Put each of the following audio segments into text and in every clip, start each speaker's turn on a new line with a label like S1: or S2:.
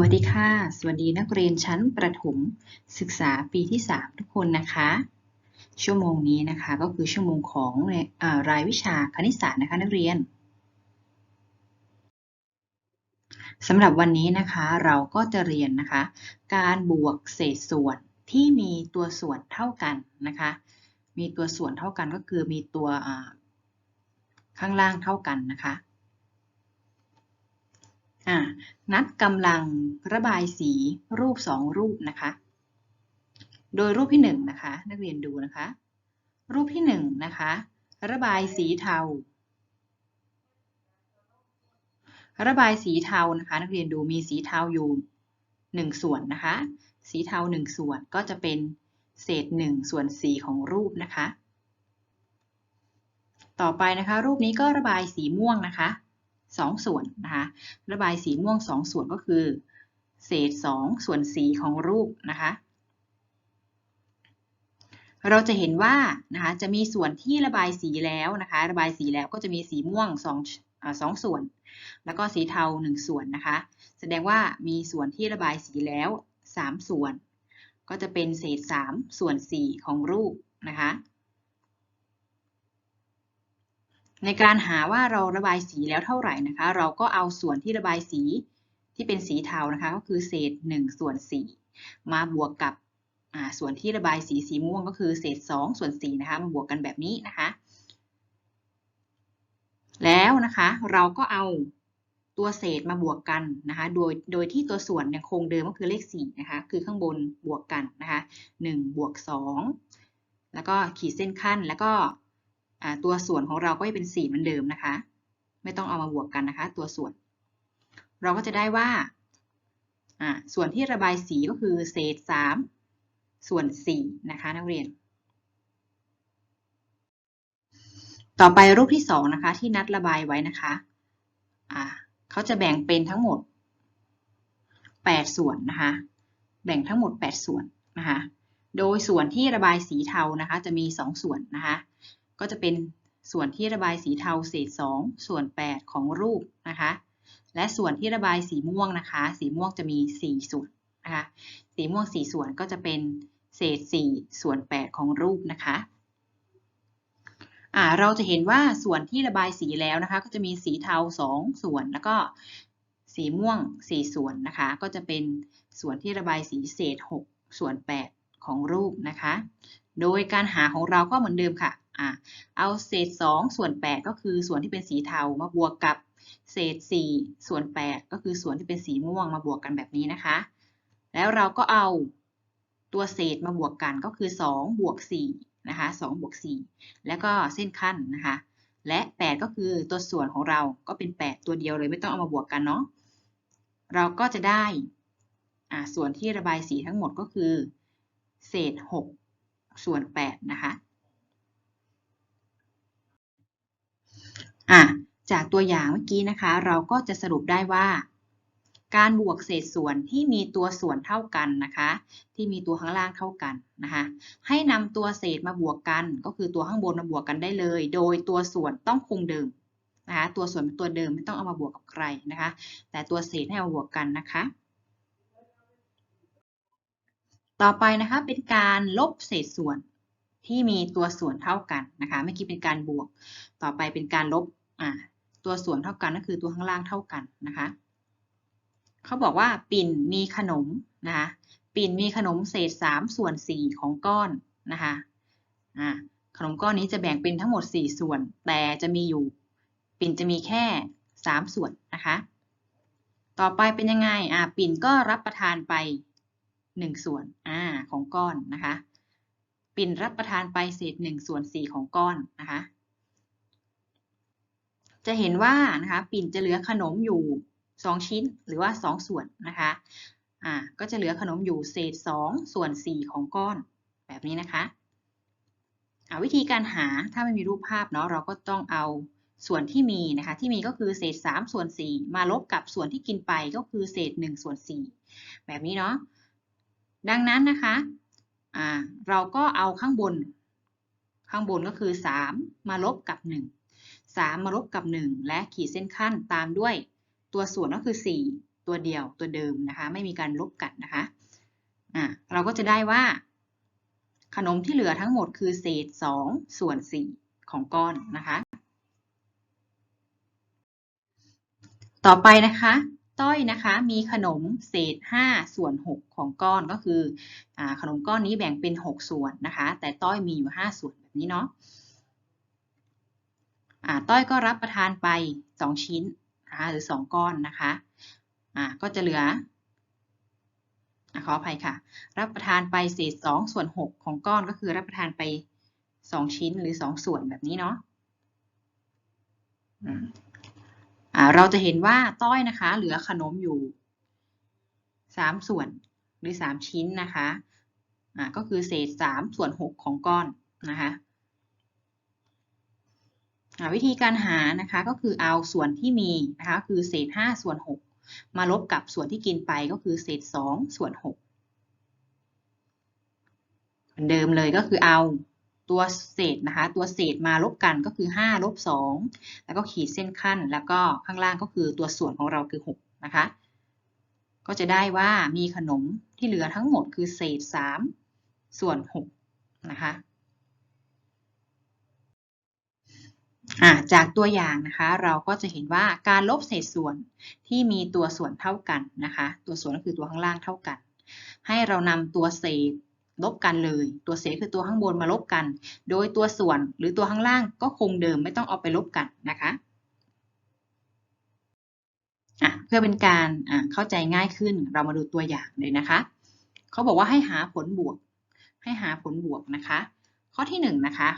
S1: วัสดีค่ะ สวัสดีนักเรียนชั้นประถมศึกษาปีที่ 3 ทุกคนนะคะ ชั่วโมงนี้นะคะก็คือชั่วโมงของรายวิชาคณิตศาสตร์นะคะนักเรียนสำหรับวันนี้นะคะเราก็จะเรียนนะคะ การบวกเศษส่วนที่มีตัวส่วนเท่ากันนะคะ มีตัวส่วนเท่ากันก็คือมีตัวข้างล่างเท่ากันนะคะ นัดกำลังระบายสีรูปสองรูปนะคะ โดยรูปที่หนึ่งนะคะ นักเรียนดูนะคะ รูปที่หนึ่งนะคะ ระบายสีเทา ระบายสีเทานะคะ นักเรียนดูมีสีเทาอยู่หนึ่งส่วนนะคะ สีเทาหนึ่งส่วนก็จะเป็นเศษหนึ่งส่วนสีของรูปนะคะ ต่อไปนะคะ รูปนี้ก็ระบายสีม่วงนะคะ 2ส่วนนะคะระบายสีม่วง 2 ส่วนก็คือ เศษ 2 ส่วนสีของรูปนะคะเราจะเห็นว่านะคะจะมีส่วนที่ระบายสีแล้วนะคะระบายสีแล้วก็จะมีสีม่วง2 2ส่วน แล้วก็สีเทา 1 ส่วนนะคะ แสดงว่ามีส่วนที่ระบายสีแล้ว 3 ส่วน ก็จะเป็นเศษ 3 ส่วน 4 ของรูปนะคะ ในการหาว่าเราระบายสีแล้วเท่าไหร่นะคะ เราก็เอาส่วนที่ระบายสีที่เป็นสีเทานะคะ ก็คือเศษ1ส่วน4มาบวกกับส่วนที่ระบายสีสีม่วงก็คือเศษ2ส่วน4นะคะมาบวกกันแบบนี้นะคะ แล้วนะคะเราก็เอาตัวเศษมาบวกกันนะคะ โดยโดยที่ตัวส่วนยังคงเดิมก็คือเลข4นะคะ คือข้างบนบวกกันนะคะ1บวก2แล้วก็ขีดเส้นขั้นแล้วก็ ตัวส่วนของเราก็จะเป็น4เหมือนเดิมนะคะ ไม่ต้องเอามาบวกกันนะคะ ตัวส่วน เราก็จะได้ว่าส่วนที่ระบายสีก็คือเศษ 3 ส่วน 4 นะคะนักเรียน ต่อไปรูปที่ 2 นะคะ ที่นัดระบายไว้นะคะะเขาจะแบ่งเป็นทั้งหมด 8 ส่วนนะคะ แบ่งทั้งหมด 8 ส่วนนะคะ โดยส่วนที่ระบายสีเทานะคะ จะมี 2 ส่วนนะคะ ก็จะเป็นส่วนที่ระบายสีเทาเศษ2ส่วน 8 ของรูปนะคะ และส่วนที่ระบายสีม่วงนะคะ สีม่วงจะมี 4 ส่วนนะคะ สีม่วง 4 ส่วนก็จะเป็นเศษ 4 ส่วน 8 ของรูปนะคะเราจะเห็นว่าส่วนที่ระบายสีแล้วนะคะ ก็จะมีสีเทา 2 ส่วนแล้วก็สีม่วง 4 ส่วนนะคะ ก็จะเป็นส่วนที่ระบายสีเศษ 6 ส่วน 8 ของรูปนะคะ โดยการหาของเราก็เหมือนเดิมค่ะ อะเอาเศษ 2 ส่วน 8 ก็คือส่วนที่เป็นสีเทามาบวกกับเศษ 4 ส่วน 8 ก็คือส่วนที่เป็นสีม่วงมาบวกกันแบบนี้นะคะ แล้วเราก็เอาตัวเศษมาบวกกันก็คือ 2 บวก4นะคะ2บวก4แล้วก็เส้นขั้นนะคะ และ 8 ก็คือตัวส่วนของเราก็เป็น 8 ตัวเดียวเลยไม่ต้องเอามาบวกกันเนาะเราก็จะได้ส่วนที่ระบายสีทั้งหมดก็คือ เศษ 6 ส่วน 8 นะคะ อะจากตัวอย่างเมื่อกี้นะคะ เราก็จะสรุปได้ว่า การบวกเศษส่วนที่มีตัวส่วนเท่ากันนะคะ ที่มีตัวข้างล่างเท่ากันนะคะให้นำตัวเศษมาบวกกัน ก็คือตัวข้างบนมาบวกกันได้เลย โดยตัวส่วนต้องคงเดิมนะคะตัวส่วนเป็นตัวเดิมไม่ต้องเอามาบวกกับใครนะคะ แต่ตัวเศษให้มาบวกกันนะคะ ต่อไปนะคะเป็นการลบเศษส่วนที่มีตัวส่วนเท่ากันนะคะ เมื่อกี้เป็นการบวก ต่อไปเป็นการลบ อ่าตัวส่วนเท่ากันก็คือตัวข้างล่างเท่ากันนะคะเขาบอกว่าปิ่นมีขนมนะคะปิ่นมีขนมเศษ3ส่วน4ของก้อนนะคะอ่าขนมก้อนนี้จะแบ่งเป็นทั้งหมด 4 ส่วน แต่จะมีอยู่ปิ่นจะมีแค่ 3 ส่วนนะคะต่อไปเป็นยังไงอ่าปิ่นก็รับประทานไป 1 ส่วนอ่าของก้อนนะคะ ปิ่นรับประทานไปเศษ 1 ส่วน 4 ของก้อนนะคะ จะเห็นว่านะคะปิ่นจะเหลือขนมอยู่ 2 ชิ้นหรือว่า 2 ส่วนนะคะอ่าก็จะเหลือขนมอยู่เศษ 2 ส่วน 4 ของก้อนแบบนี้นะคะวิธีการหาถ้าไม่มีรูปภาพเนาะเราก็ต้องเอาส่วนที่มีนะคะที่มีก็คือเศษ 3 ส่วน 4 มาลบกับส่วนที่กินไปก็คือเศษ 1 ส่วน 4 แบบนี้เนาะดังนั้นนะคะเราก็เอาข้างบน ข้างบนก็คือ 3 มาลบกับ 1 3 มาลบกับ 1 และขีดเส้นขั้นตามด้วยตัวส่วนก็คือ 4 ตัวเดียวตัวเดิมนะคะ ไม่มีการลบกันนะคะอะเราก็จะได้ว่า ขนมที่เหลือทั้งหมดคือเศษ 2 ส่วน 4 ของก้อนนะคะ ต่อไปนะคะต้อยนะคะมีขนมเศษ 5 ส่วน 6 ของก้อนก็คืออขนมก้อนนี้แบ่งเป็น 6 ส่วนนะคะ แต่ต้อยมีอยู่ 5 ส่วนแบบนี้เนาะ ต้อยก็รับประทานไป 2 ชิ้นนะคะหรือ 2 ก้อนนะคะอ่าก็จะเหลืออขออภัยค่ะ รับประทานไปเศษ2ส่วน 6 ของก้อนก็คือรับประทานไป 2 ชิ้นหรือ 2 ส่วนแบบนี้เนาะเราจะเห็นว่าต้อยนะคะ เหลือขนมอยู่ 3 ส่วนหรือ 3 ชิ้นนะคะอ่าก็คือเศษ 3 ส่วน 6 ของก้อนนะคะ วิธีการหานะคะก็คือเอาส่วนที่มีนะคะคือเศษ 5 ส่วน 6 มาลบกับส่วนที่กินไปก็คือเศษ 2 ส่วน6เหมือนเดิมเลยก็คือเอาตัวเศษนะคะ ตัวเศษมาลบกันก็คือ 5 ลบ 2 แล้วก็ขีดเส้นขั้น แล้วก็ข้างล่างก็คือตัวส่วนของเราคือ 6 นะคะ ก็จะได้ว่ามีขนมที่เหลือทั้งหมดคือเศษ 3 ส่วน 6 นะคะ จากตัวอย่างนะคะเราก็จะเห็นว่าการลบเศษส่วนที่มีตัวส่วนเท่ากันนะคะ ตัวส่วนก็คือตัวข้างล่างเท่ากัน ให้เรานำตัวเศษลบกันเลย ตัวเศษคือตัวข้างบนมาลบกัน โดยตัวส่วนหรือตัวข้างล่างก็คงเดิมไม่ต้องเอาไปลบกันนะคะะเพื่อเป็นการเข้าใจง่ายขึ้นเรามาดูตัวอย่างเลยนะคะเขาบอกว่าให้หาผลบวก ให้หาผลบวกนะคะ ข้อที่1นนะคะ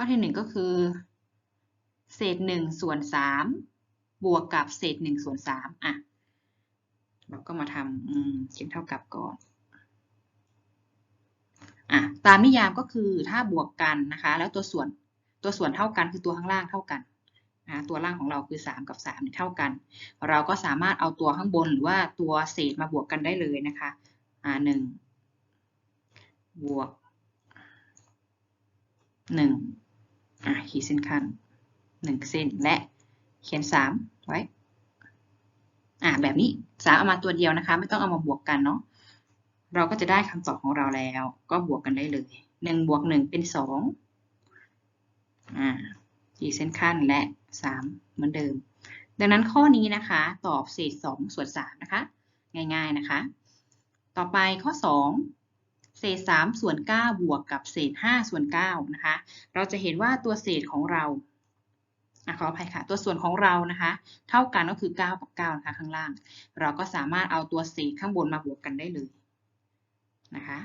S1: ข้อที่หนึ่งก็คือ เศษหนึ่งส่วนสามบวกกับเศษหนึ่งส่วนสามอะ เราก็มาทำเขียนเท่ากับก่อนอะตามนิยามก็คือถ้าบวกกันนะคะ แล้วตัวส่วนตัวส่วนเท่ากันคือตัวข้างล่างเท่ากันนะตัวล่างของเราคือ 3 กับ3เท่ากัน เราก็สามารถเอาตัวข้างบนหรือว่าตัวเศษมาบวกกันได้เลยนะคะอ่าหนึ่งบวกหนึ่ง อะขีดเส้นขั้นหนึ่งเส้นและเขียนสามไว้อะแบบนี้สามเอามาตัวเดียวนะคะ ไม่ต้องเอามาบวกกันเนาะเราก็จะได้คำตอบของเราแล้ว ก็บวกกันได้เลยหนึ่งบวกหนึ่งเป็นสองอ่าขีดเส้นขั้นและสามเหมือนเดิม ดังนั้นข้อนี้นะคะ ตอบเศษสองส่วนสามนะคะ ง่าย ๆนะคะ ต่อไปข้อสอง เศษ 3 ส่วน 9 บวกกับเศษ 5 ส่วน 9 นะคะ เราจะเห็นว่าตัวเศษของเราอขออภัยค่ะ ตัวส่วนของเรานะคะ เท่ากันก็คือ 9 กับ9นะคะข้างล่าง เราก็สามารถเอาตัวเศษข้างบนมาบวกกันได้เลยนะคะ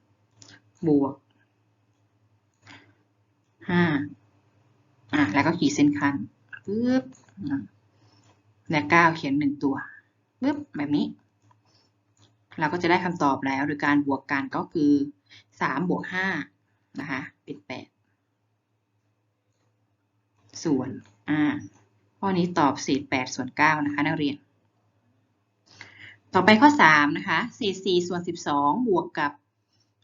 S1: 3บวก5อะแล้วก็ขีดเส้นคันปึ๊บและ 9 เขียน 1 ตัวปึ๊บแบบนี้ เราก็จะได้คำตอบแล้ว โดยการบวกกันก็คือ3บวก5นะคะเป็น8ส่วนอ่าข้อนี้ตอบเศษ8ส่วน9นะคะนักเรียน ต่อไปข้อ3นะคะเศษ4ส่วน12 บวกกับ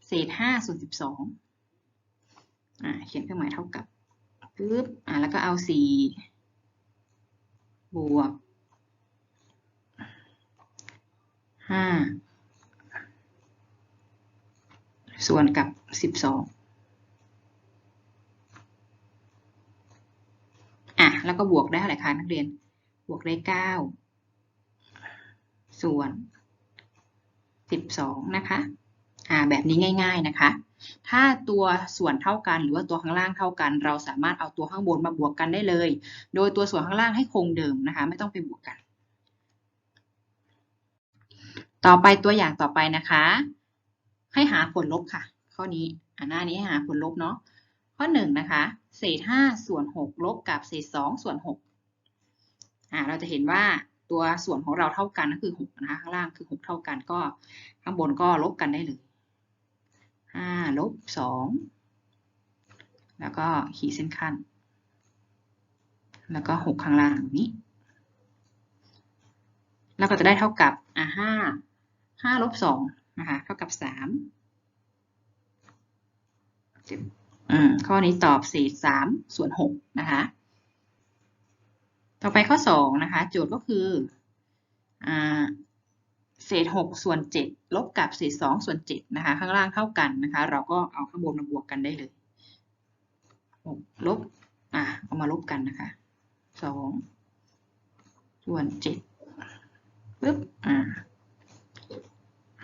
S1: เศษ5ส่วน12อ่าเขียนเครื่องหมายเท่ากับปึ๊บอ่าแล้วก็เอา 4 บวก5 ส่วนกับ12อะ แล้วก็บวกได้เท่าไหร่คะนักเรียน บวกได้9ส่วน12นะคะ อ่า แบบนี้ง่าย ๆนะคะ ถ้าตัวส่วนเท่ากันหรือว่าตัวข้างล่างเท่ากัน เราสามารถเอาตัวข้างบนมาบวกกันได้เลย โดยตัวส่วนข้างล่างให้คงเดิมนะคะ ไม่ต้องไปบวกกัน ต่อไปตัวอย่างต่อไปนะคะ ให้หาผลลบค่ะ ข้อนี้อันหน้านี้ให้หาผลลบเนาะข้อหนึ่งนะคะเศษห้าส่วนหกลบกับเศษสองส่วนหกอ่าเราจะเห็นว่าตัวส่วนของเราเท่ากันก็คือหกนะคะข้างล่างคือหกเท่ากันก็ข้างบนก็ลบกันได้เลยห้าลบสองแล้วก็ขีดเส้นขั้น แล้วก็หกข้างล่างนี้ แล้วก็จะได้เท่ากับอ่าห้าห้าลบสอง นะคะเท่ากับสามข้อนี้ตอบเศษสามส่วนหกนะคะ ต่อไปข้อสองนะคะ โจทย์ก็คืออ่าเศษหกส่วนเจ็ดลบกับเศษสองส่วนเจ็ดนะคะ ข้างล่างเท่ากันนะคะ เราก็เอาข้างบนมาบวกกันได้เลยหกลบอะเอามาลบกันนะคะสองส่วนเจ็ดปึ๊บอ่า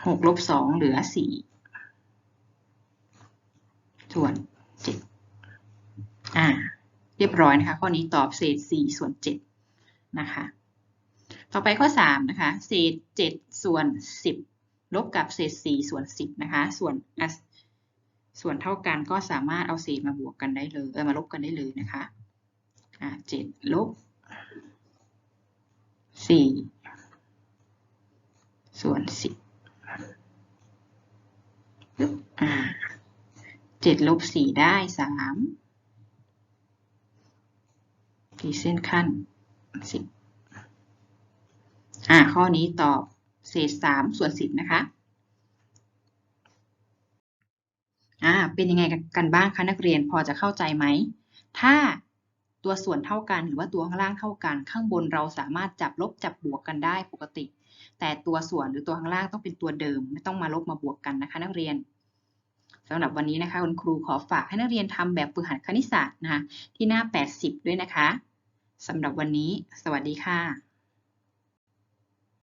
S1: หกลบสองเหลือสี่ส่วนเจ็ดอ่า เรียบร้อยนะคะ ข้อนี้ตอบเศษสี่ส่วนเจ็ดนะคะ ต่อไปข้อสามนะคะ เศษเจ็ดส่วนสิบลบกับเศษสี่ส่วนสิบนะคะ ส่วนส่วนเท่ากันก็สามารถเอาเศษมาบวกกันได้เลยเออมาลบกันได้เลยนะคะอ่าเจ็ดลบสี่ส่วนสิบ เจ็ดลบสี่ได้สามกี่เส้นขั้นสิบอ่าข้อนี้ตอบเศษสามส่วนสิบนะคะอ่าเป็นยังไงกันบ้างคะนักเรียนพอจะเข้าใจไหม ถ้าตัวส่วนเท่ากันหรือว่าตัวข้างล่างเท่ากัน ข้างบนเราสามารถจับลบจับบวกกันได้ปกติ แต่ตัวส่วนหรือตัวข้างล่างต้องเป็นตัวเดิม ไม่ต้องมาลบมาบวกกันนะคะ นักเรียนสำหรับวันนี้นะคะคุณครูขอฝากให้นักเรียนทำแบบฝึกหัดคณิตศาสตร์นะคะที่หน้า 80 ด้วยนะคะสำหรับวันนี้ สวัสดีค่ะ